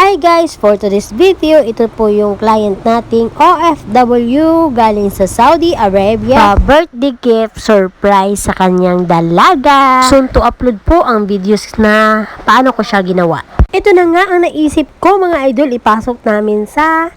Hi guys! For today's video, ito po yung client nating OFW galing sa Saudi Arabia. Pa birthday gift surprise sa kanyang dalaga. Soon to upload po ang videos na paano ko siya ginawa. Ito na nga ang naisip ko mga idol, ipasok namin sa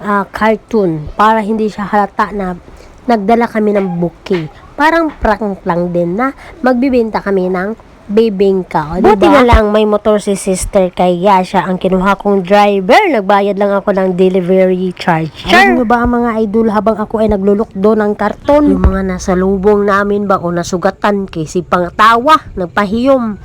ah, cartoon para hindi siya halata na nagdala kami ng bouquet. Parang prank lang din na magbibenta kami ng bibingka. O, Buti na lang may motor si sister kay Yasha ang kinuha kong driver. Nagbayad lang ako ng delivery charge. Alam nyo ba ang mga idol habang ako ay naglulukdo ng karton? Yung mga nasa lubong namin ba o nasugatan kasi pangtawa, nagpahiyom.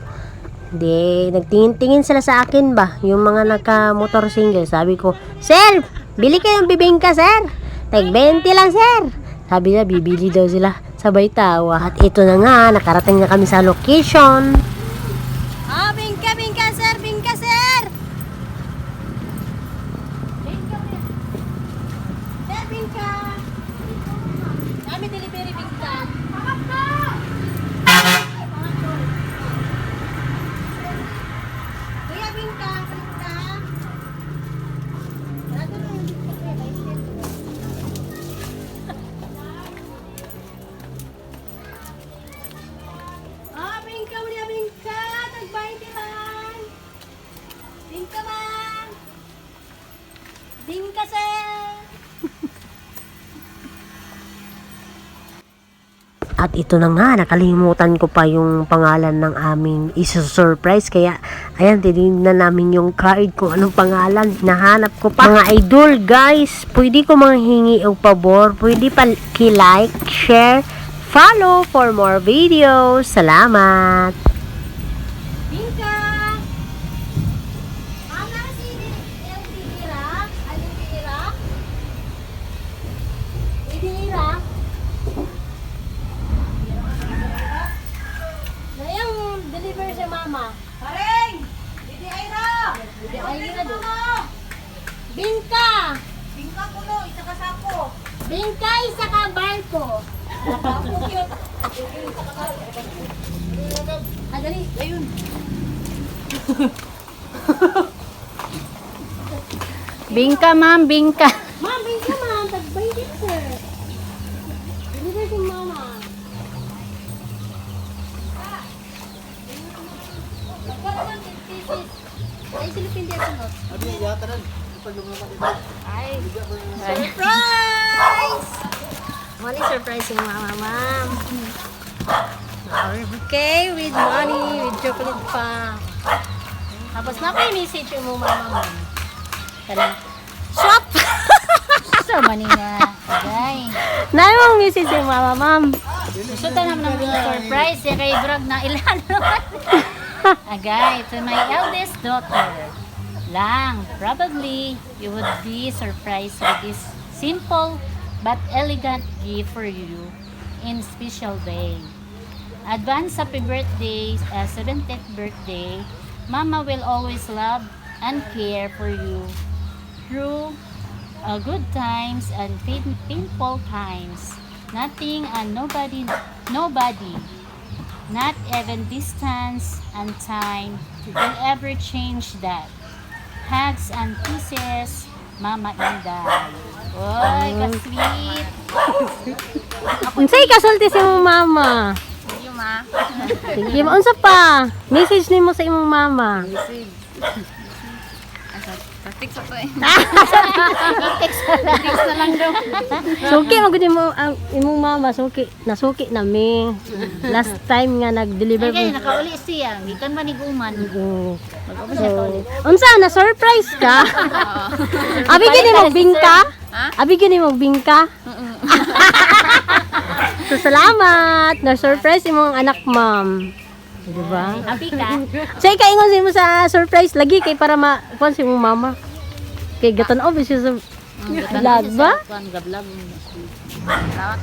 Hindi, nagtingin-tingin sila sa akin ba? Yung mga naka-motor single. Sabi ko, Sir, bili kayong bibingka, sir. Tag 20 lang, sir. Sabi niya, bibili daw sila. Sabay tawa. At ito na nga, nakarating na kami sa location. Bingka, sir. At ito na nga, nakalimutan ko pa yung pangalan ng aming isa-surprise. Kaya, ayan, tinignan namin yung card kung anong pangalan. Nahanap ko pa. Mga idol, guys, pwede ko mga hingi o pabor. Pwede pa ki-like, share, follow for more videos. Salamat! Mama. Haring! Didi Ira! Didi Ira do. Bingka! Bingka kuno, isa ka sako. Bingka, isa ka barko. Ah, dali. Ayun. Bingka. Ma'am, bingka Ay, silipin din ako, no? Ay. Surprise! Money surprise yung mama, ma'am. Okay, with money, with chocolate pa. Tapos na yung message mo, mama, ma'am. Kala, swap! So. Agay. Na yung message yung mama, ma'am. Gusto naman ng surprise. Ya kay Brag na ilan naman. Agay, to my eldest daughter. Lang, probably you would be surprised with this simple but elegant gift for you in special day. Advance happy birthday, uh, 70th birthday. Mama will always love and care for you through uh, good times and pain, painful times. Nothing and nobody, nobody, not even distance and time will ever change that. Hugs and kisses, Mama Inday. Oy, ka-sweet. Unsay kasulti si mong mama? Sige, ma. Sige, unsa pa? Message nimo sa imong mama. Text ko eh. Text na lang daw. Suki magud mo ang imong mama, suki. Nasuki nami. Last time nga nag-deliver Ay, kaya nakauli siya. Gikan man ni Guman. Mm. Siya kaulit. Unsa na surprise ka? Abi gini mo bingka? Abi gini mo bingka? so salamat. Na surprise imong anak ma'am. Di ba? Happy ka? Say ka ingon sa mo sa surprise lagi kay para ma kuan si imong mama. Kay gatan obvious sa vlog ba? Kuan gablog. Ah,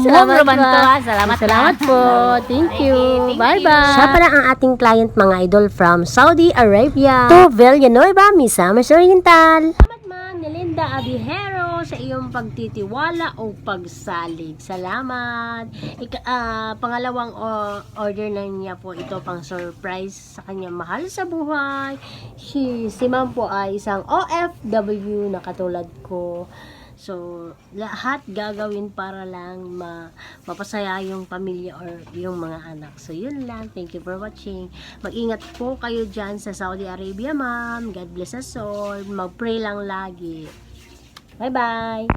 salamat Salamat po. po. Salamat Salamat po. Thank you. Thank you. Bye-bye. Siya pala ang ating client mga idol from Saudi Arabia to Villanueva, Misamis Oriental. Salamat ma'am, Nelinda Abihero. Sa iyong pagtitiwala o pagsalig. Salamat. Ika, ah, pangalawang order na niya po ito pang surprise sa kanyang mahal sa buhay. Si, si ma'am po ay isang OFW na katulad ko. So, lahat gagawin para lang ma mapasaya yung pamilya or yung mga anak. So, yun lang. Thank you for watching. Mag-ingat po kayo dyan sa Saudi Arabia, ma'am. God bless us all. Mag-pray lang lagi. Bye-bye!